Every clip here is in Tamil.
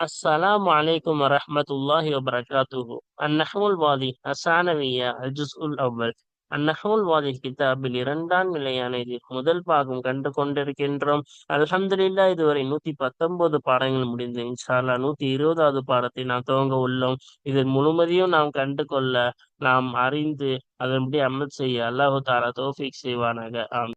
السلام عليكم ورحمة الله وبركاته النحو الواضح الثانوية الجزء الأول النحو الواضح கிதாபில் இரண்டாம் நிலையான இதில் முதல் பாகம் கண்டு கொண்டிருக்கின்றோம் அல்ஹம்துலில்லா இதுவரை நூத்தி பத்தொன்பது பாடங்கள் முடிந்து இன்ஷால்லா நூத்தி இருபதாவது பாடத்தை நாம் துவங்க உள்ளோம் இதில் முழுமதியும் நாம் கண்டு கொள்ள நாம் அறிந்து அதன்படி அமல் செய்ய அல்லாஹு தாரா தோஃபிக் செய்வானாக ஆம்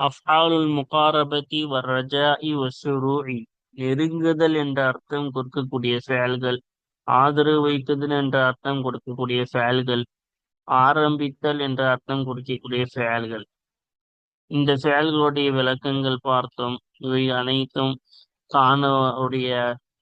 அஃபாலுல் முகாரபதி வர்ரஜாஇ வசுரூஇ. நெருங்குதல் என்ற அர்த்தம் கொடுக்கக்கூடிய செயல்கள் ஆதரவு வைக்குதல் என்ற அர்த்தம் கொடுக்கக்கூடிய செயல்கள் ஆரம்பித்தல் என்ற அர்த்தம் கொடுக்கக்கூடிய செயல்கள். இந்த செயல்களுடைய விளக்கங்கள் பார்த்தோம். இவை அனைத்தும் காணவுடைய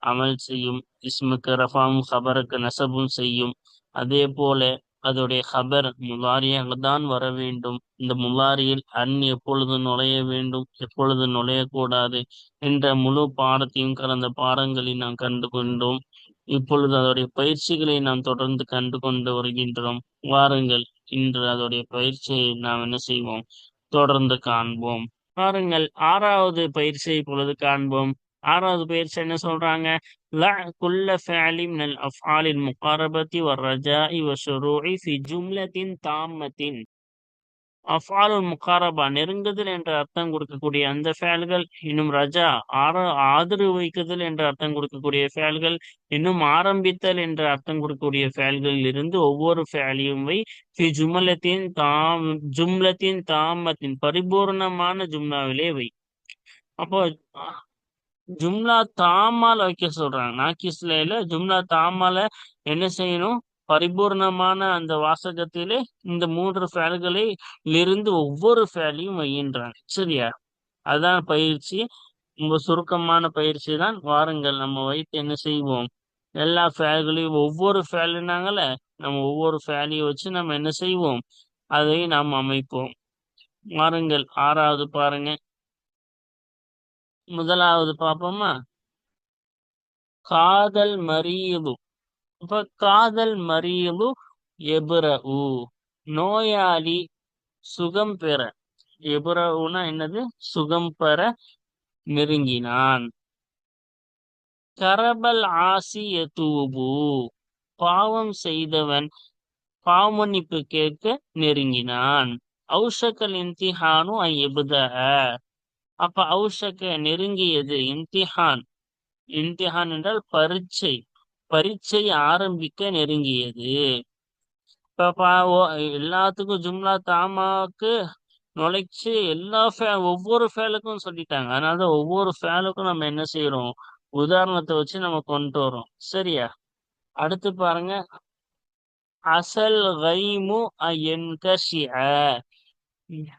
அமல் செய்யும் இஸ்முக்கு ரஃபாம் ஹபருக்கு நசபும் செய்யும். அதே போல அதோடைய ஹபர் முலாரியாக தான் வர வேண்டும். இந்த முலாரியில் அன் எப்பொழுது நுழைய வேண்டும் எப்பொழுது நுழையக்கூடாது என்ற முழு பாடத்தையும் கடந்த பாடங்களில் நாம் கண்டு கொண்டோம். இப்பொழுது அதோடைய பயிற்சிகளை நாம் தொடர்ந்து கண்டு கொண்டு வருகின்றோம். வாருங்கள் இன்று அதோடைய பயிற்சியை நாம் என்ன செய்வோம்? தொடர்ந்து காண்போம். பாருங்கள் ஆறாவது பயிற்சியை பொழுது காண்போம். ஆறாவது பயிற்சி என்ன சொல்றாங்க? ல குல்ல முகாரபத்தி வர்ரஜாஇ வஷுரூஇ ஃபி ஜும்லத்தின் முகாரபா நெருங்குதல் என்ற அர்த்தம் கொடுக்கக்கூடிய அந்த ஃபேல்கள் இன்னும் ரஜா ஆர ஆதரவு வைக்குதல் என்ற அர்த்தம் கொடுக்கக்கூடிய ஃபேல்கள் இன்னும் ஆரம்பித்தல் என்ற அர்த்தம் கொடுக்கக்கூடிய ஃபேல்களில் இருந்து ஒவ்வொரு ஃபேலையும் வை ஃபி ஜுமலத்தின் தாம் ஜும்லத்தின் தாமத்தின் பரிபூர்ணமான ஜும்னாவிலே வை. அப்போ ஜும்லா தாமால வைக்க சொல்றாங்க. நாக்கிஸ்ல இல்ல ஜும்லா தாமால என்ன செய்யணும்? பரிபூர்ணமான அந்த வாசகத்திலே இந்த மூன்று ஃபேல்களை இருந்து ஒவ்வொரு ஃபேலையும் வையின்றாங்க. சரியா? அதான் பயிற்சி. ரொம்ப சுருக்கமான பயிற்சி தான். வாருங்கள் நம்ம வைத்து என்ன செய்வோம்? எல்லா ஃபேல்களையும் ஒவ்வொரு ஃபேலுனாங்கள நம்ம ஒவ்வொரு ஃபேலையும் வச்சு நம்ம என்ன செய்வோம்? அதை நாம் அமைப்போம். வாருங்கள் ஆறாவது பாருங்க. முதலாவது பார்ப்போமா காதல் மரியது இப்ப காதல் மரியது எபுரவு நோயாளி சுகம் பெற. எபுரவுனா என்னது? சுகம் பெற நெருங்கினான். கரபல் ஆசி எதூபு பாவம் செய்தவன் பாவமன்னிப்பு கேட்க நெருங்கினான். ஔஷக்கல் இன்திஹானு எபுத அப்ப ஔஷக்க நெருங்கியது இம்திஹான். இம்திஹான் என்றால் பரீட்சை. பரீட்சை ஆரம்பிக்க நெருங்கியது. இப்போ எல்லாத்துக்கும் ஜும்லா தாமாக்கு நுழைச்சு எல்லா ஃபே ஒவ்வொரு ஃபேலுக்கும் சொல்லிட்டாங்க. அதனால ஒவ்வொரு ஃபேலுக்கும் நம்ம என்ன செய்யறோம் உதாரணத்தை வச்சு நம்ம கொண்டு வரோம். சரியா? அடுத்து பாருங்க. அசல் கைமு என்கஷிய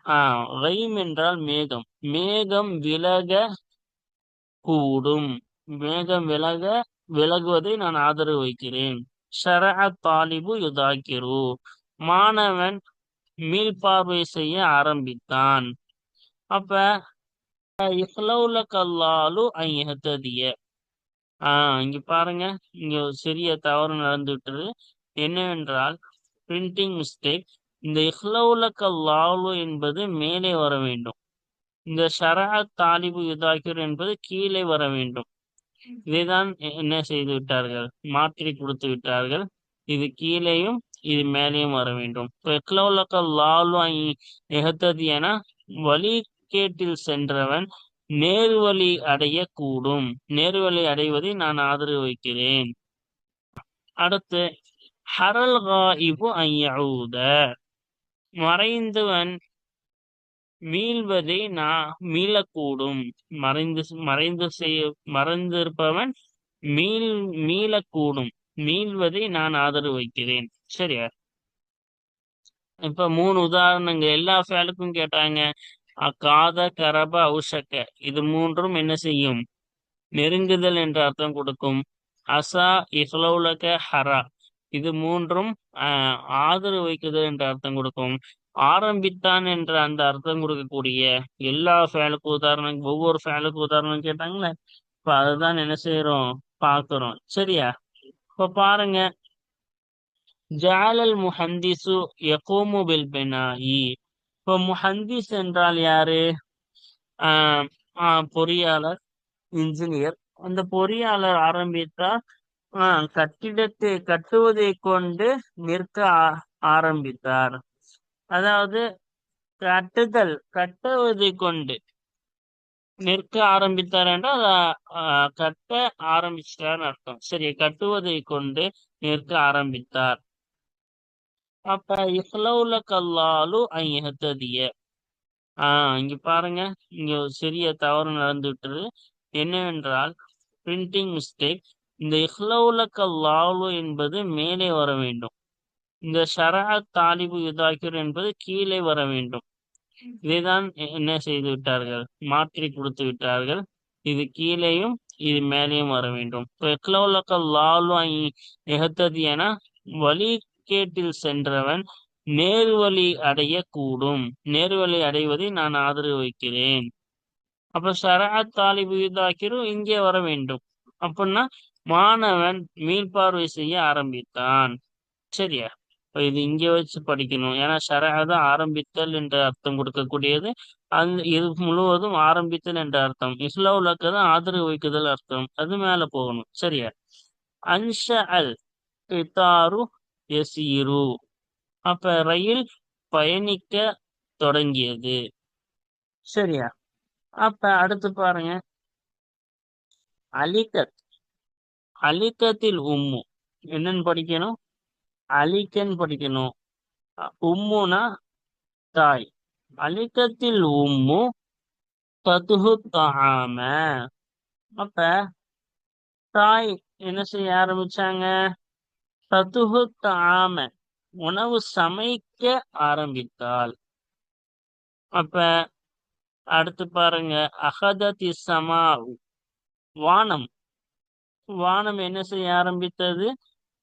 ஆஹ் கைம் என்றால் மேகம். மேகம் விலக கூடும். மேகம் விலக விலகுவதை நான் ஆதரவு வைக்கிறேன். ஷரா தாலிபு யுதாக்கிரு. மாணவன் மீள்பார்வை செய்ய ஆரம்பித்தான். அப்ப இஹ்லவுல கல்லாலு ஐயத்ததிய ஆஹ் இங்க பாருங்க. இங்க ஒரு சிறிய தவறு நடந்து என்னவென்றால் பிரிண்டிங் மிஸ்டேக் இந்த இஹ்லவுலக்க லாலு என்பது மேலே வர வேண்டும். இந்த ஷரா தாலிபு யுதாக்கிர் என்பது கீழே வர வேண்டும். இதைதான் என்ன செய்து விட்டார்கள்? மாற்றி கொடுத்து விட்டார்கள். இது கீழேயும் இது மேலேயும் வர வேண்டும். இப்போ இஹ்லவுலக்க லாலு என வழிகேட்டில் சென்றவன் நேர்வழி அடைய கூடும். நேர்வழி அடைவதை நான் ஆதரவு வைக்கிறேன். அடுத்து ஹரல் காயிபு ஐயவுத மறைந்தவன் மீள்வதை நான் மீளக்கூடும். மறைந்து மறைந்து செய்ய மறைந்திருப்பவன் மீள் மீளக்கூடும். மீள்வதை நான் ஆதரவு வைக்கிறேன். சரியா? இப்ப மூணு உதாரணங்கள் எல்லா ஃபேலுக்கும் கேட்டாங்க. அக்காத கரப அவுஷக்க. இது மூன்றும் என்ன செய்யும்? நெருங்குதல் என்ற அர்த்தம் கொடுக்கும். அசா இஹ்லவுலக ஹரா. இது மூன்றும் ஆஹ், ஆதரவு வைக்குதல் என்ற அர்த்தம் கொடுக்கும். ஆரம்பித்தான் என்ற அந்த அர்த்தம் கொடுக்கக்கூடிய எல்லா ஃபேலுக்கு உதாரணம் ஒவ்வொரு ஃபேலுக்கு உதாரணம் கேட்டாங்களே இப்ப அதுதான் என்ன செய்யறோம் பாக்குறோம். சரியா? இப்ப பாருங்க. ஜாலல் முஹந்திசு எகோமு பில் பெனாயி. இப்போ முஹந்திஸ் என்றால் யாரு? ஆஹ் பொறியாளர் இன்ஜினியர். அந்த பொறியாளர் ஆரம்பித்தார். கட்டிடத்தை கட்டுவதை கொண்டு நிற்க ஆ- ஆரம்பித்தார். அதாவது கட்டுதல் கட்டுவதை கொண்டு நிற்க ஆரம்பித்தார் என்றால் கட்ட ஆரம்பிச்சிட்டார்னு அர்த்தம். சரி கட்டுவதை கொண்டு நிற்க ஆரம்பித்தார். அப்ப இஹ்லவுல கல்லாலு ஐஹத்ததிய ஆஹ் இங்க பாருங்க இங்க ஒரு சிறிய தவறு நடந்து என்னவென்றால் பிரிண்டிங் மிஸ்டேக் இந்த இஹ்லவுல லாலு என்பது மேலே வர வேண்டும். இந்த ஷரா தாலிபு யுதாக்கிர் என்பது கீழே வர வேண்டும். இதைதான் என்ன செய்து விட்டார்கள்? மாற்றி கொடுத்து விட்டார்கள். இது கீழேயும் இது மேலேயும் வர வேண்டும். இப்போ இஹ்லவுலக்க லாலு எகத்தது என வழி கேட்டில் சென்றவன் நேர்வழி அடைய கூடும் நேர்வழி அடைவதை நான் ஆதரவு வைக்கிறேன். அப்ப ஷரஅத் தாலிபு யுதாக்கிரும் இங்கே வர வேண்டும். அப்படின்னா மாணவன் மீள்பார்வை செய்ய ஆரம்பித்தான். சரியா? இப்போ இது இங்க வச்சு படிக்கணும். ஏன்னா ஷரஅ தான் ஆரம்பித்தல் என்ற அர்த்தம் கொடுக்கக்கூடியது. அந்த இது முழுவதும் ஆரம்பித்தல் என்ற அர்த்தம். இஸ்லாவுலக்கு தான் ஆதரவு வைக்குதல் அர்த்தம். அது மேல போகணும். சரியா? அன்ஷ அல் இத்தாரு எசீரு அப்ப ரயில் பயணிக்க தொடங்கியது. சரியா? அப்ப அடுத்து பாருங்க. அலிகத் அலிக்கத்தில் உம்மு. என்னன்னு படிக்கணும்? அலிக்கன் படிக்கணும். உம்முனா தாய். அலிக்கத்தில் உம்மு ததுஹு தாம அப்ப தாய் என்ன செய்ய ஆரம்பிச்சாங்க? ததுஹு தாம உணவு சமைக்க ஆரம்பித்தாள். அப்ப அடுத்து பாருங்க. அகததி சமாவு. வானம். வானம் என்ன செய்ய ஆரம்பித்தது?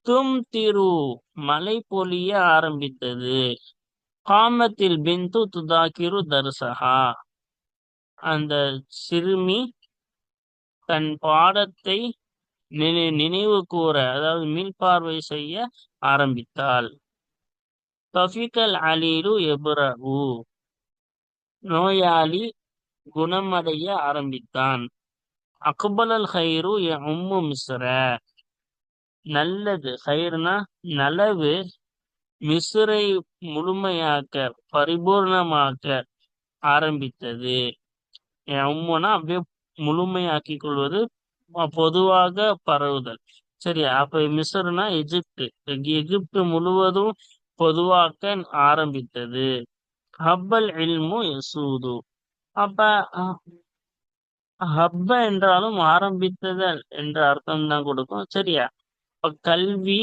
தும் திரு மலை பொழிய ஆரம்பித்தது. காமத்தில் பிந்து துதாக்கிரு தர்சஹா. அந்த சிறுமி தன் பாடத்தை நினை- நினைவு கூற அதாவது மீள்பார்வை செய்ய ஆரம்பித்தாள். தஃபிகல் அலீலு எபுரஹு. நோயாளி குணமடைய ஆரம்பித்தான். அக்பலல் ஹைரு உம்மு மிஸ்ர. நல்லது. ஹைர்னா நலவு மிஸ்ரை முழுமையாக்க பரிபூர்ணமாக்க ஆரம்பித்தது. என் உம்முனா அப்படியே முழுமையாக்கி கொள்வது பொதுவாக பரவுதல். சரியா? அப்ப மிஸ்ர்னா எகிப்து. எகிப்து முழுவதும் பொதுவாக்க ஆரம்பித்தது. ஹப்பல் இல்மு யசூது. அப்ப ஹப்ப என்றாலும் ஆரம்பித்ததல் என்ற அர்த்தம் தான் கொடுக்கும். சரியா? இப்ப கல்வி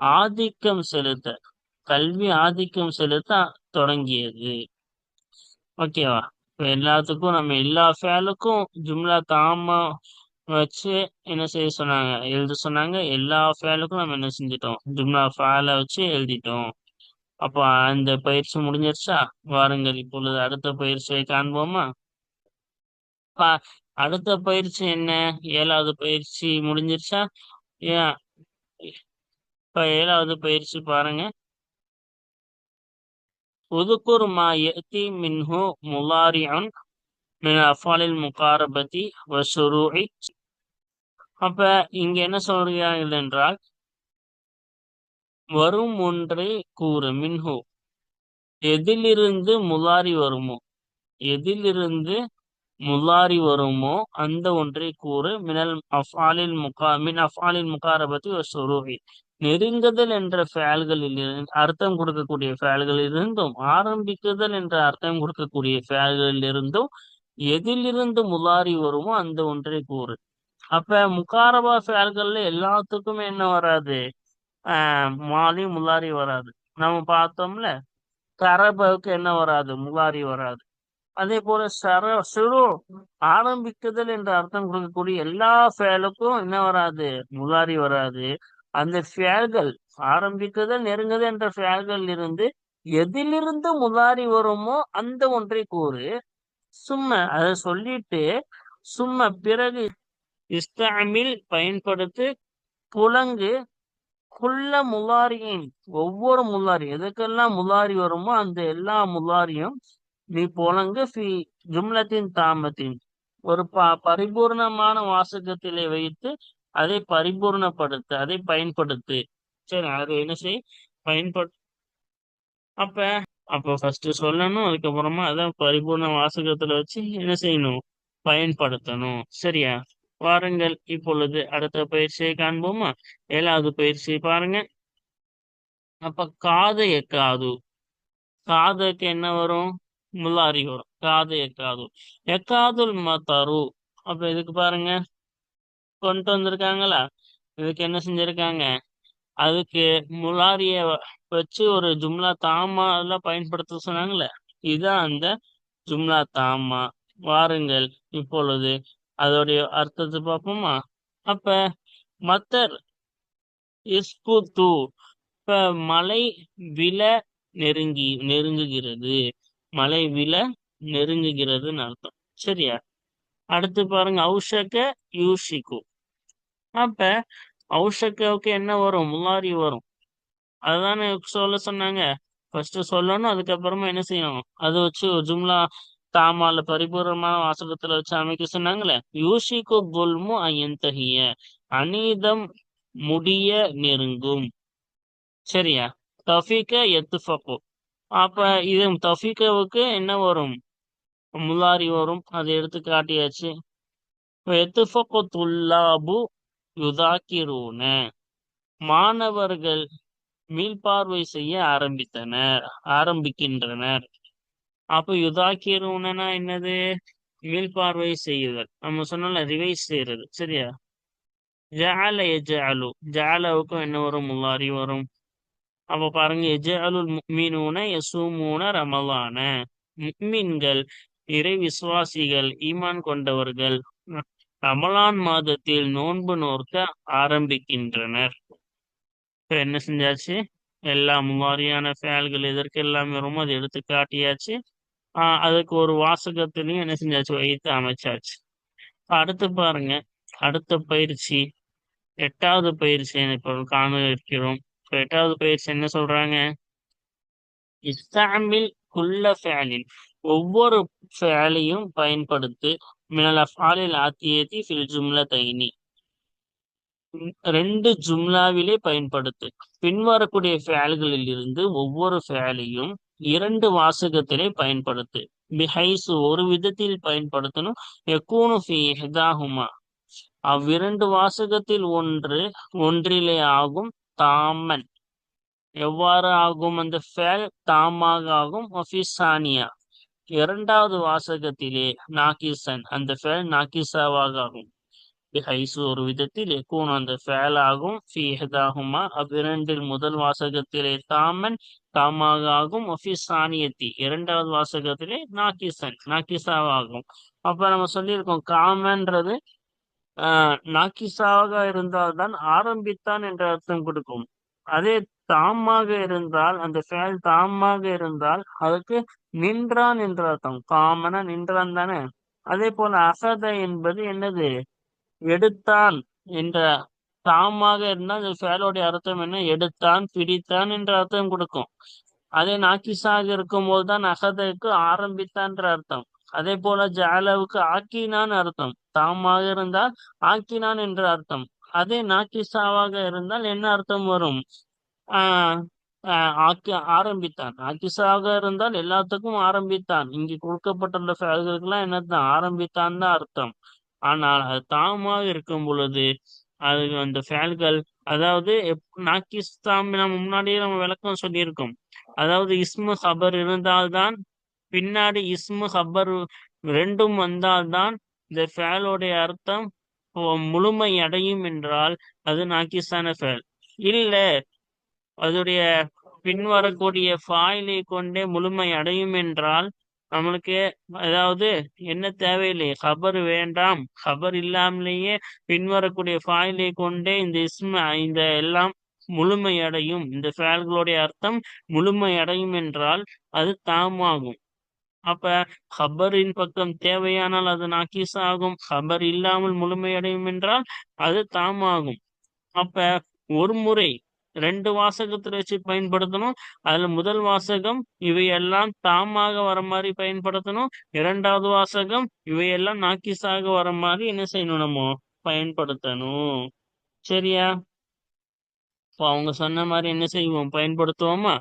ஆதிக்கம் செலுத்த கல்வி ஆதிக்கம் செலுத்த தொடங்கியது. ஓகேவா? இப்ப எல்லாத்துக்கும் நம்ம எல்லா ஃபேலுக்கும் ஜும்லா தாமா வச்சு என்ன செய்ய சொன்னாங்க? எழுத சொன்னாங்க. எல்லா ஃபேலுக்கும் நம்ம என்ன செஞ்சிட்டோம்? ஜும்லா ஃபேலை வச்சு எழுதிட்டோம். அப்போ அந்த பயிற்சி முடிஞ்சிருச்சா? வாருங்கள் இப்பொழுது அடுத்த பயிற்சியை காண்போமா? அடுத்த பயிற்சி என்ன? ஏழாவது பயிற்சி முடிஞ்சிருச்சா? இப்ப ஏழாவது பயிற்சி பாருங்க. உதுக்குர் மா யத்தி மின்ஹு முலாரியான் மின் அஃபாலில் முகாரபதி வசுரூஇ. அப்ப இங்க என்ன சொல்கிறார்கள் என்றால் வரும் ஒன்றை கூறு மின்ஹு. எதிலிருந்து முலாரி வருமோ? எதிலிருந்து முல்லாரி வருமோ? அந்த ஒன்றை கூறு மினல் அஃபாலில் முகா மின் அஃபாலில் முகாரபத்தி வசுரூஇ நெருங்குதல் என்ற ஃபேல்களில் இருந்து அர்த்தம் கொடுக்கக்கூடிய ஃபேல்களில் இருந்தும் ஆரம்பிக்குதல் என்ற அர்த்தம் கொடுக்கக்கூடிய ஃபேல்களில் இருந்தும் எதிலிருந்து முலாரி வருமோ? அந்த ஒன்றை கூறு. அப்ப முக்காரபா ஃபேல்கள்ல எல்லாத்துக்குமே என்ன வராது? ஆஹ் மாலி முலாரி வராது. நம்ம பார்த்தோம்ல கரபாவுக்கு என்ன வராது? முலாரி வராது. அதே போல சர சிறு ஆரம்பிக்குதல் என்ற அர்த்தம் கொடுக்கக்கூடிய எல்லா ஃபேலுக்கும் என்ன வராது? முதாரி வராது. அந்த ஃபேல்கள் ஆரம்பிக்குதல் நெருங்குதல் என்ற ஃபேல்கள் இருந்து எதிலிருந்து முதாரி வருமோ அந்த ஒன்றை கூறு. சும்மா அதை சொல்லிட்டு சும்மா பிறகு இஸ்தாமில் பயன்படுத்து புலங்கு குள்ள முலாரியின் ஒவ்வொரு முலாரி எதுக்கெல்லாம் முலாரி வருமோ அந்த எல்லா முலாரியும் நீ புலங்கு ஃபி ஜும்லத்தின் தாமத்தின் ஒரு ப பரிபூர்ணமான வாசகத்திலே வைத்து அதை பரிபூர்ணப்படுத்து அதை பயன்படுத்து. சரி அது என்ன செய்? பயன்படு அப்ப அப்போ ஃபர்ஸ்ட் சொல்லணும் அதுக்கப்புறமா அதான் பரிபூர்ண வாசகத்துல வச்சு என்ன செய்யணும்? பயன்படுத்தணும். சரியா? வாருங்கள் இப்பொழுது அடுத்த பயிற்சியை காண்போமா? ஏழாவது பயிற்சி பாருங்க. அப்ப காது எக்காது காதுக்கு என்ன வரும்? முல்லாரி வரும். காது எக்காது எக்காதுல் மத்தரு. அப்ப இதுக்கு பாருங்க. கொண்டு வந்திருக்காங்களா? இதுக்கு என்ன செஞ்சிருக்காங்க? அதுக்கு முலாரிய வச்சு ஒரு ஜும்லா தாமா எல்லாம் பயன்படுத்த சொன்னாங்களே இதுதான் அந்த ஜும்லா தாமா. வாருங்கள் இப்பொழுது. அதோடைய அர்த்தத்தை பார்ப்போமா? அப்ப மத்தர் இஸ்குத்து. இப்ப மலை வில நெருங்கி நெருங்குகிறது. மலை வில நெருங்குகிறதுன்னு அர்த்தம். சரியா? அடுத்து பாருங்க ஔஷக யூஷிக்கு. அப்ப ஔஷக்காவுக்கு என்ன வரும்? முலாரி வரும். அதுதானே சொல்ல சொன்னாங்க. ஃபர்ஸ்ட் சொல்லணும் அதுக்கப்புறமா என்ன செய்யணும்? அதை வச்சு ஒரு ஜும்லா தாமால பரிபூர்ணமான வாசகத்துல வச்சு அமைக்க சொன்னாங்களே. யூஷிக்கு குல்மு அயந்தகிய அநீதம் முடிய நெருங்கும். சரியா? தஃபீக்க எத்துஃபக்கு. அப்ப இது தஃபீக்கவுக்கு என்ன வரும்? முலாரி வரும். அதை எடுத்து காட்டியாச்சு. துல்லாபு யுதாக்கிரூன. மாணவர்கள் மீள்பார்வை செய்ய ஆரம்பித்தனர். ஆரம்பிக்கின்றனர். அப்ப யுதாக்கிரூனா என்னது? மீள்பார்வை செய்யுதல் நம்ம சொன்னால ரிவைஸ் செய்யறது சரியா? ஜால எஜாலு ஜாலவுக்கும் என்ன வரும்? முல்லாரி வரும். அப்ப பாருங்க எஜாலுல் முக்மீனூன யசூமூன ரமலான. முக்மீன்கள் இறை விசுவாசிகள் ஈமான் கொண்டவர்கள் ரமலான் மாதத்தில் நோன்பு நோர்க்க ஆரம்பிக்கின்றனர். என்ன செஞ்சாச்சு? எல்லா மாதிரியான ஃபேல்கள் எதற்கு எல்லாமே வருமோ அதை எடுத்து காட்டியாச்சு. ஆஹ் அதுக்கு ஒரு வாசகத்திலையும் என்ன செஞ்சாச்சு? வைத்து அமைச்சாச்சு. அடுத்து பாருங்க அடுத்த பயிற்சி எட்டாவது பயிற்சி இப்போ காண இருக்கிறோம். எட்டாவது பயிற்சி என்ன சொல்றாங்க? இஸ்தாமில் குள்ள ஃபேலின். ஒவ்வொரு ஃபேலையும் பயன்படுத்து மினல் அஃபாலில் ஆத்தியத்தி ஃபில் ஜும்ல தைனி. ரெண்டு ஜும்லாவிலே பயன்படுத்து. பின்வரக்கூடிய ஃபேல்களில் இருந்து ஒவ்வொரு ஃபேலையும் இரண்டு வாசகத்திலே பயன்படுத்து. பிஹைசு ஒரு விதத்தில் பயன்படுத்தணும். எக்கூனு ஃபி ஹிதாகுமா அவ்விரண்டு வாசகத்தில் ஒன்று ஒன்றிலே ஆகும். தாமன். எவ்வாறு ஆகும் அந்த ஃபேல்? தாமாக ஆகும் ஒஃபிசானியா இரண்டாவது வாசகத்திலே நாகிசன் அந்த ஃபேல் நாகிசாவாக ஆகும். பிஹைசு ஒரு விதத்தில் எக்கூன் அந்த ஃபேல் ஆகும். ஃபீஹதாகுமா அவ்விரண்டில் முதல் வாசகத்திலே தாமன் தாமாக ஆகும் ஒஃபி சானியத்தி இரண்டாவது வாசகத்திலே நாகிசன் நாக்கிசாவாகும் அப்ப நம்ம சொல்லியிருக்கோம் காமன்றது ஆஹ் இருந்தால் தான் ஆரம்பித்தான் என்ற அர்த்தம் கொடுக்கும். அதே தாமாக இருந்தால் அந்த ஃபேல் தாமாக இருந்தால் அதுக்கு நின்றான் என்ற அர்த்தம். காமனா நின்றான் தானே. அதே போல அசத என்பது என்னது? எடுத்தான் என்ற தாமாக இருந்தால் அந்த செயலோடைய அர்த்தம் என்ன? எடுத்தான் பிடித்தான் என்ற அர்த்தம் கொடுக்கும். அதே நாக்கிசாக இருக்கும் போதுதான் அகதக்கு ஆரம்பித்தான்ற அர்த்தம். அதே போல ஜாலவுக்கு ஆக்கினான் அர்த்தம். தாமாக இருந்தால் ஆக்கினான் என்ற அர்த்தம். அதே நாக்கிசாவாக இருந்தால் என்ன அர்த்தம் வரும்? ஆஹ் ஆக்கி ஆரம்பித்தான். ஆக்கிசாவாக இருந்தால் எல்லாத்துக்கும் ஆரம்பித்தான். இங்கு கொடுக்கப்பட்டுள்ள ஃபேல்களுக்கெல்லாம் என்னதான் ஆரம்பித்தான் தான் அர்த்தம். ஆனால் அது தாமாக இருக்கும் பொழுது அது அந்த ஃபேல்கள் அதாவது நாக்கிஸ்தாம் நம்ம முன்னாடியே நம்ம விளக்கம் சொல்லியிருக்கோம். அதாவது இஸ்மு சபர் இருந்தால்தான் பின்னாடி இஸ்மு ஹபர் ரெண்டும் வந்தால்தான் இந்த ஃபேலோடைய அர்த்தம் முழுமை அடையும் என்றால் அது நாக்கிஸ்தான ஃபேல். இல்ல அதோடைய பின்வரக்கூடிய ஃபாயிலை கொண்டே முழுமை அடையும் என்றால் நம்மளுக்கு அதாவது என்ன தேவையில்லை? ஹபர் வேண்டாம். ஹபர் இல்லாமலேயே பின்வரக்கூடிய ஃபாயிலை கொண்டே இந்த இஸ்ம இந்த எல்லாம் முழுமை அடையும் இந்த ஃபேல்களுடைய அர்த்தம் முழுமை அடையும் என்றால் அது தாமாகும். அப்ப ஹபரின் பக்கம் தேவையானால் அது நாக்கீஸ் ஆகும் ஹபர் இல்லாமல் முழுமையடையும் என்றால் அது தாமாகும். அப்ப ஒரு முறை ரெண்டு வாசகத்துல வச்சு பயன்படுத்தணும். அதுல முதல் வாசகம் இவையெல்லாம் தாமாக வர மாதிரி பயன்படுத்தணும். இரண்டாவது வாசகம் இவையெல்லாம் நாக்கிசாக வர மாதிரி என்ன செய்யணும் நம்ம? பயன்படுத்தணும். சரியா? இப்போ அவங்க சொன்ன மாதிரி என்ன செய்வோம்? பயன்படுத்துவோமா?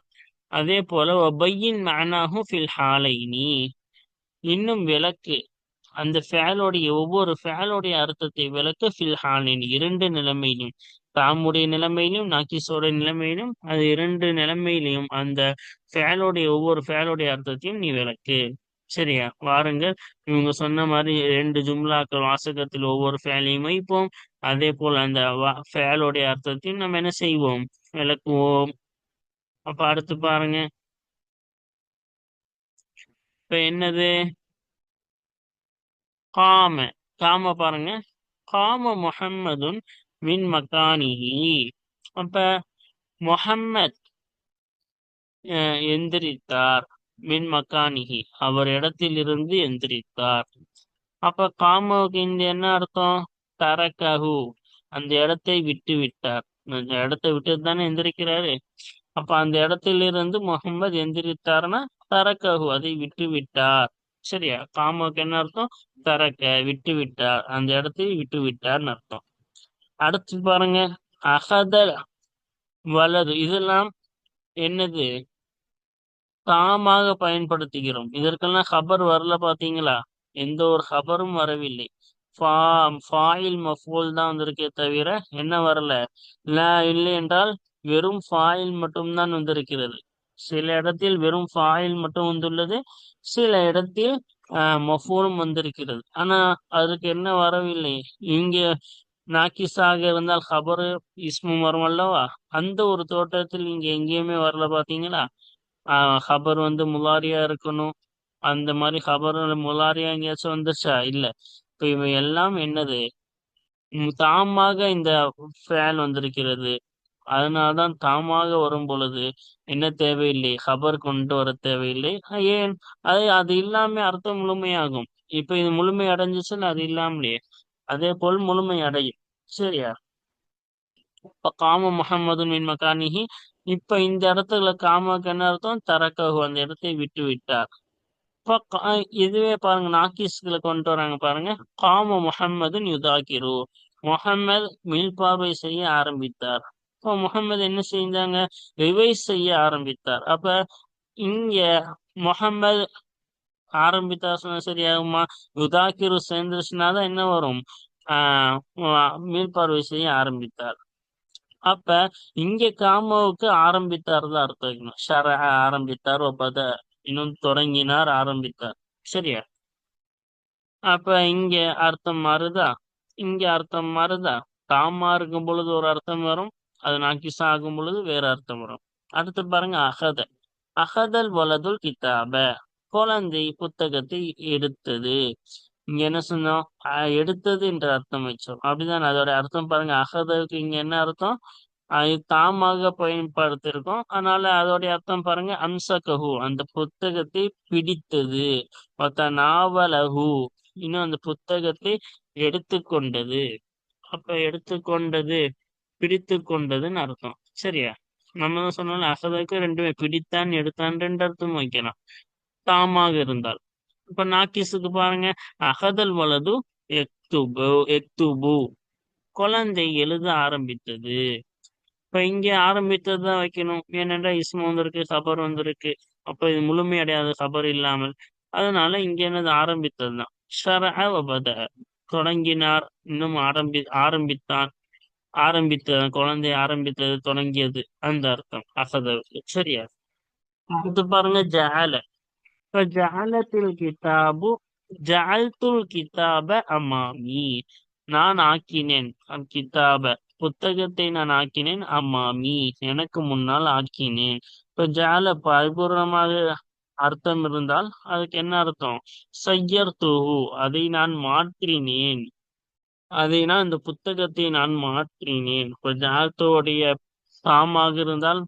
அதே போல ஒபையின் மேனாகும் ஃபில் ஹாலைனி. இன்னும் விளக்கு அந்த ஃபேலோடைய ஒவ்வொரு ஃபேலோடைய அர்த்தத்தை விளக்க ஃபில் ஹாலைனி. இரண்டு நிலைமையிலும் தாமுடைய நிலைமையிலும் நாக்கிஸோட நிலைமையிலும் அது இரண்டு நிலைமையிலையும் அந்த ஃபேலோடைய ஒவ்வொரு ஃபேலோடைய அர்த்தத்தையும் நீ விளக்கு. சரியா? வாருங்கள் இவங்க சொன்ன மாதிரி ரெண்டு ஜும்லாக்கள் வாசகத்தில் ஒவ்வொரு ஃபேலையும் வைப்போம். அதே போல் அந்த ஃபேலோடைய அர்த்தத்தையும் நம்ம என்ன செய்வோம்? விளக்குவோம். அப்ப அடுத்து பாருங்க. இப்ப என்னது? காம. காம பாருங்க. காம முஹம்மதுன் மின் மக்கானிஹி அப்ப முஹம்மத் எந்திரித்தார். மின் மக்கானிஹி அவர் இடத்திலிருந்து எந்திரித்தார். அப்ப காமவுக்கு இந்த என்ன அர்த்தம்? தரக்கஹு. அந்த இடத்தை விட்டு விட்டார் அந்த இடத்தை விட்டு தானே எந்திரிக்கிறாரு? அப்ப அந்த இடத்திலிருந்து முகமது எந்திரித்தார்னா தரக்கஹு அதை விட்டு விட்டார் சரியா? காமுக்கு என்ன அர்த்தம்? தரக்க விட்டு விட்டார் அந்த இடத்தை விட்டு விட்டார்னு அர்த்தம். அடுத்து பாருங்க. அகதல் வலது. இதெல்லாம் என்னது? தாமாக பயன்படுத்துகிறோம். இதற்கெல்லாம் ஹபர் வரல பாத்தீங்களா எந்த ஒரு ஹபரும் வரவில்லை. ஃபாயில் மஃபோல் தான் வந்திருக்கே தவிர என்ன வரல? இல்லை என்றால் வெறும் ஃபாயில் மட்டும்தான் வந்திருக்கிறது. சில இடத்தில் வெறும் ஃபாயில் மட்டும் வந்துள்ளது. சில இடத்தில் மஃபூலும் வந்திருக்கிறது. ஆனா அதுக்கு என்ன வரவில்லை? இங்க நாக்கிஸாக இருந்தால் ஹபரு இஸ்மும் வரும் அல்லவா? அந்த ஒரு தோட்டத்தில் இங்க எங்கேயுமே வரல பாத்தீங்களா ஹபர் வந்து முலாரியா இருக்கணும். அந்த மாதிரி ஹபர் முலாரியா எங்கேயாச்சும் வந்துச்சா இல்ல. இப்ப இவை எல்லாம் என்னது தாமாக இந்த ஃபேன் வந்திருக்கிறது. அதனால்தான் தாமாக வரும் பொழுது என்ன தேவையில்லை? ஹபர் கொண்டு வர தேவையில்லை. ஏன்? அது அது இல்லாம அர்த்தம் முழுமையாகும். இப்ப இது முழுமை அடைஞ்சிச்சுன்னா அது இல்லாமலே. அதே போல் முழுமை அடையும். சரியா? இப்ப காம முகமது மின் மகானிகி இப்ப இந்த இடத்துல காமாக்கு என்ன அர்த்தம்? தரக்ககு அந்த இடத்தை விட்டு விட்டார். இப்ப இதுவே பாருங்க நாக்கிஸ்களை கொண்டு வராங்க பாருங்க. காம முகம்மதுன் யுதாகிரு. முகம்மது மீள்பார்வை செய்ய ஆரம்பித்தார். இப்போ முகமது என்ன செஞ்சாங்க? ரிவைஸ் செய்ய ஆரம்பித்தார். அப்ப இங்க முகமது ஆரம்பித்தார் சொன்னா சரியாகுமா? யுதாக்கிரு சேர்ந்துருச்சுன்னா தான் என்ன வரும்? ஆஹ் மீள்பார்வை செய்ய ஆரம்பித்தார். அப்ப இங்க காமாவுக்கு ஆரம்பித்தார் தான் அர்த்தம் வைக்கணும் ஷர ஆரம்பித்தார் ஒப்பத இன்னும் தொடங்கினார் ஆரம்பித்தார். சரியா? அப்ப இங்க அர்த்தம் மாறுதா? இங்க அர்த்தம் மாறுதா? காமா இருக்கும் பொழுது ஒரு அர்த்தம் வரும் அது நாக்கிஸ் ஆகும் பொழுது வேற அர்த்தம் வரும். அடுத்து பாருங்க அகத. அகதல் வலதுல் கித்தாப குழந்தை புத்தகத்தை எடுத்தது. இங்க என்ன சொன்னோம்? எடுத்தது என்ற அர்த்தம் வச்சோம். அப்படிதான் அதோட அர்த்தம் பாருங்க. அகதவுக்கு இங்க என்ன அர்த்தம்? அது தாமாக பயன்படுத்திருக்கோம் அதனால அதோடைய அர்த்தம் பாருங்க அம்சகஹு. அந்த புத்தகத்தை பிடித்தது. மொத்த நாவலகு இன்னும் அந்த புத்தகத்தை எடுத்துக்கொண்டது. அப்ப எடுத்துக்கொண்டது பிடித்து கொண்டதுன்னு அர்த்தம். சரியா? நம்ம தான் சொன்னாலும் அகதவுக்கு ரெண்டுமே பிடித்தான் எடுத்தான் ரெண்டு அர்த்தம் வைக்கலாம். தாமாக இருந்தால். இப்ப நாக்கிஸுக்கு பாருங்க அகதல் வலது எக்துபு எக்துபு. குழந்தை எழுத ஆரம்பித்தது. இப்ப இங்க ஆரம்பித்தது தான் வைக்கணும். ஏனென்றா இஸ்மு வந்திருக்கு சபர் வந்திருக்கு. அப்ப இது முழுமையடையாத சபர் இல்லாமல். அதனால இங்க என்னது ஆரம்பித்தது தான். தொடங்கினார் இன்னும் ஆரம்பி ஆரம்பித்தான். ஆரம்பித்த குழந்தை ஆரம்பித்தது தொடங்கியது. அந்த அர்த்தம். அகதவுக்கு சரியா? அடுத்து பாருங்க ஜால ஜாலத்தில் கிதாபு ஜஹல்துல் கிதாப அமாமி நான் ஆக்கினேன். கிதாப. புத்தகத்தை நான் ஆக்கினேன். அம்மாமி எனக்கு முன்னால் ஆக்கினேன். இப்ப ஜால பரிபூர்ணமாக அர்த்தம் இருந்தால் அதுக்கு என்ன அர்த்தம்? சையர்துஹு. அதை நான் மாற்றினேன். அதை அந்த இந்த புத்தகத்தை நான் மாற்றினேன். கொஞ்ச தாமாக இருந்தால்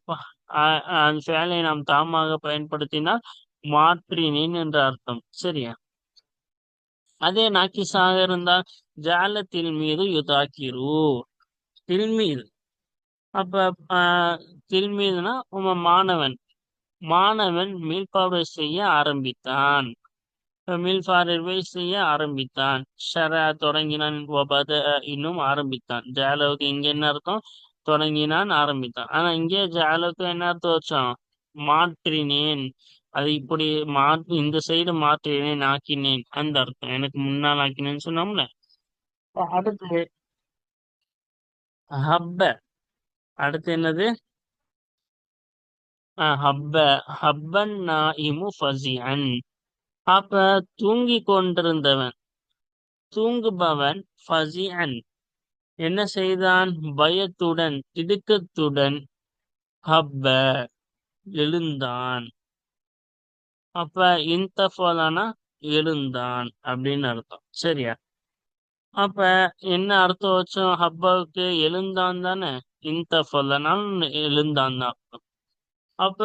அந்த நாம் தாமாக பயன்படுத்தினால் மாற்றினேன் என்ற அர்த்தம். சரியா? அதே நாக்கிசாக இருந்தால் ஜாலத்தில் மீது யுதாக்கிரு. தில்மீது அப்ப தில்மீதுனா உங்க மாணவன். மாணவன் மீள்பார்வை செய்ய ஆரம்பித்தான். மீள்பார்வை செய்ய ஆரம்பித்தான். ஷரா தொடங்கினான் இன்னும் ஆரம்பித்தான். ஜாலவுக்கு இங்க என்ன அர்த்தம்? தொடங்கினான் ஆரம்பித்தான். ஆனா இங்கே ஜாலவுக்கு என்ன அர்த்தம் வச்சோம் மாற்றினேன். அது இப்படி மா இந்த சைடு மாற்றினேன் ஆக்கினேன். அந்த அர்த்தம். எனக்கு முன்னால் ஆக்கினேன்னு சொன்னோம்ல? அடுத்து ஹப்ப. அடுத்து என்னது? ஹப்ப. ஹப்பன் நாயிமு ஃபசியன் அப்ப தூங்கி கொண்டிருந்தவன் தூங்குபவன் ஃபசியன் என்ன செய்தான்? பயத்துடன் திடுக்கத்துடன் ஹப்ப எழுந்தான். அப்ப இன்தஃபலானா எழுந்தான் அப்படின்னு அர்த்தம். சரியா? அப்ப என்ன அர்த்தம் வச்சோம் ஹப்பாவுக்கு எழுந்தான் தானே? இன்தஃபலனால் எழுந்தான் தான் அர்த்தம். அப்ப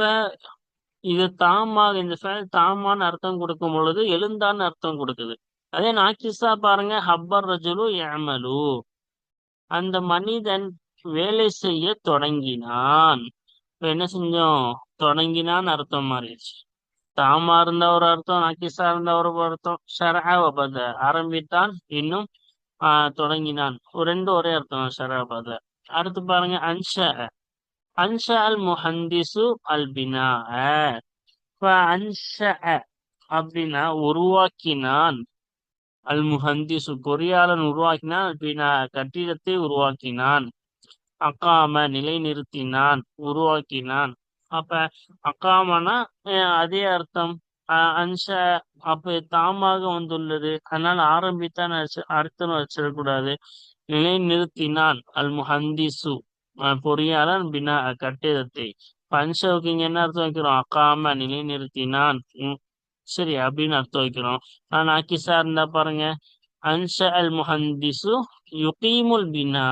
இது தாமாக இந்த ஃபேல் தாமான்னு அர்த்தம் கொடுக்கும் பொழுது எழுந்தான்னு அர்த்தம் கொடுக்குது. அதே நாக்கிசா பாருங்க ஹப்பர் ரஜுலு ஏமலு அந்த மனிதன் வேலை செய்ய தொடங்கினான். இப்ப என்ன செஞ்சோம்? தொடங்கினான்னு அர்த்தம் மாறிடுச்சு. தாமா இருந்த ஒரு அர்த்தம் நாக்கிசா இருந்த ஒரு அர்த்தம் ஷராபத ஆரம்பித்தான் இன்னும் ஆஹ் தொடங்கினான். ரெண்டு ஒரே அர்த்தம் ஷராபத அடுத்து பாருங்க அன்ஷ அன்ஷ அல் முஹந்திசு அல் பினா அன்ஷ அப்படின்னா உருவாக்கினான். அல் முஹந்திசு பொறியாளன் உருவாக்கினான் அல்பினா கட்டிடத்தை உருவாக்கினான். அக்காம நிலைநிறுத்தினான் உருவாக்கினான். அப்ப அக்காமனா அதே அர்த்தம். அன்ச அப்ப தாமாக வந்துள்ளது. அதனால ஆரம்பித்தான் அர்த்தம் வச்சிடக்கூடாது. நிலை நிறுத்தினான் அல் முஹந்திசு. பொறியாளன் பின்னா கட்டிடத்தை. பஞ்சவுக்கு இங்க என்ன அர்த்தம் வைக்கிறோம்? அக்காம நிலை நிறுத்தினான் சரி அப்படின்னு அர்த்தம் வைக்கிறோம். ஆனா அக்கிசா இருந்தா பாருங்க. அன்ச அல் முஹந்திசு யுகீமுல் பின்னா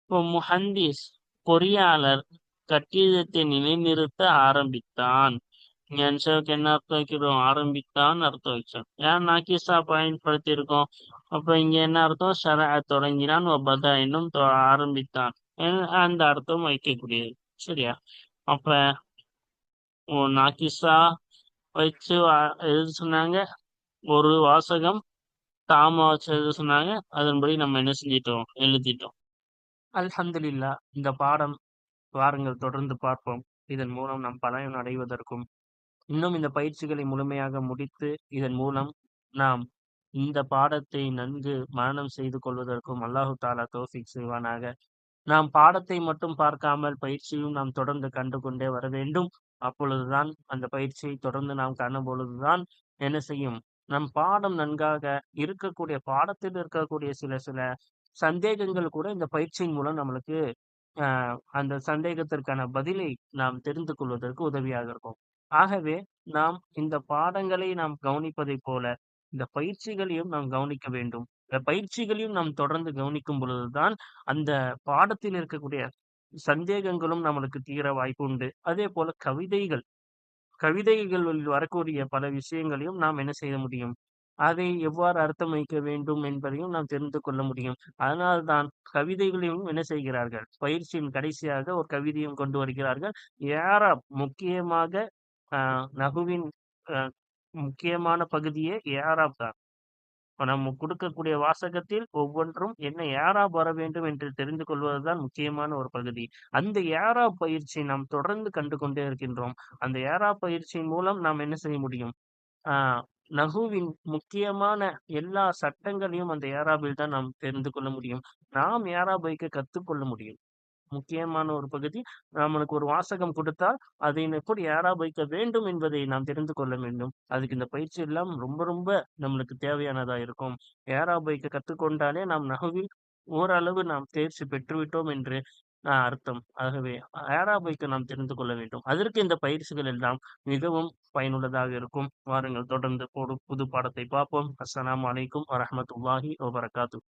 இப்போ முஹந்திஸ் பொறியாளர் கட்டிடத்தை நிலைநிறுத்த ஆரம்பித்தான். அன்சாவுக்கு என்ன அர்த்தம் வைக்கிறோம்? ஆரம்பித்தான் அர்த்தம் வச்சோம் ஏன் நாக்கிசா பயன்படுத்தி இருக்கோம் அப்ப இங்க என்ன அர்த்தம்? சர தொடங்கினான் பதா இன்னும் ஆரம்பித்தான். அந்த அர்த்தம் வைக்கக்கூடியது. சரியா? அப்ப நாக்கிசா வச்சு எழுத சொன்னாங்க? ஒரு வாசகம் தாமா வச்சு எழுத சொன்னாங்க? அதன்படி நம்ம என்ன செஞ்சிட்டோம்? எழுதிட்டோம். அல்ஹந்துலில்லா இந்த பாடம் வாருங்கள் தொடர்ந்து பார்ப்போம். இதன் மூலம் நாம் பலன் அடைவதற்கும். இன்னும் இந்த பயிற்சிகளை முழுமையாக முடித்து இதன் மூலம் நாம் இந்த பாடத்தை நன்கு மரணம் செய்து கொள்வதற்கும் அல்லாஹு தாலா தோஃபிக் செய்வானாக. நாம் பாடத்தை மட்டும் பார்க்காமல் பயிற்சியும் நாம் தொடர்ந்து கண்டு கொண்டே வர வேண்டும். அப்பொழுதுதான் அந்த பயிற்சியை தொடர்ந்து நாம் காணும் பொழுதுதான் என்ன செய்யும்? நம் பாடம் நன்காக இருக்கக்கூடிய பாடத்தில் இருக்கக்கூடிய சில சில சந்தேகங்கள் கூட இந்த பயிற்சியின் மூலம் நம்மளுக்கு அந்த சந்தேகத்திற்கான பதிலை நாம் தெரிந்து கொள்வதற்கு உதவியாக இருக்கும். ஆகவே நாம் இந்த பாடங்களை நாம் கவனிப்பதைப் போல இந்த பயிற்சிகளையும் நாம் கவனிக்க வேண்டும். இந்த பயிற்சிகளையும் நாம் தொடர்ந்து கவனிக்கும் பொழுதுதான் அந்த பாடத்தில் இருக்கக்கூடிய சந்தேகங்களும் நம்மளுக்கு தீர வாய்ப்பு உண்டு. அதே போல கவிதைகள் கவிதைகளில் வரக்கூடிய பல விஷயங்களையும் நாம் என்ன செய்ய முடியும்? அதை எவ்வாறு அர்த்தம் வைக்க வேண்டும் என்பதையும் நாம் தெரிந்து கொள்ள முடியும். அதனால்தான் கவிதைகளையும் என்ன செய்கிறார்கள்? பயிற்சியின் கடைசியாக ஒரு கவிதையும் கொண்டு வருகிறார்கள். யாரா முக்கியமாக நகுவின் முக்கியமான பகுதியே ஏராப் தான். நம்ம கொடுக்கக்கூடிய வாசகத்தில் ஒவ்வொன்றும் என்ன ஏராப் வர வேண்டும் என்று தெரிந்து கொள்வதுதான் முக்கியமான ஒரு பகுதி. அந்த ஏரா பயிற்சி நாம் தொடர்ந்து கண்டு கொண்டே இருக்கின்றோம். அந்த ஏரா பயிற்சியின் மூலம் நாம் என்ன செய்ய முடியும்? ஆஹ் நகுவின் முக்கியமான எல்லா சட்டங்களையும் அந்த ஏராபில் தான் நாம் தெரிந்து கொள்ள முடியும். நாம் ஏராபைக்கு கற்றுக்கொள்ள முடியும். முக்கியமான ஒரு பகுதி நம்மளுக்கு ஒரு வாசகம் கொடுத்தால் அதை எப்படி யாரா வைக்க வேண்டும் என்பதை நாம் தெரிந்து கொள்ள வேண்டும் அதுக்கு இந்த பயிற்சி எல்லாம் ரொம்ப ரொம்ப நம்மளுக்கு தேவையானதா இருக்கும் யாரா பைக்க கற்றுக்கொண்டாலே நாம் நகுவில் ஓரளவு நாம் தேர்ச்சி பெற்றுவிட்டோம் என்று அர்த்தம். ஆகவே ஆராபைக்கு நாம் தெரிந்து கொள்ள வேண்டும். அதற்கு இந்த பயிற்சிகள் எல்லாம் மிகவும் பயனுள்ளதாக இருக்கும். வாருங்கள் தொடர்ந்து ஒரு புது பாடத்தை பார்ப்போம். அஸ்லாம் வலைக்கும் வரமத்துல்லாஹி வபரகாத்துஹ்.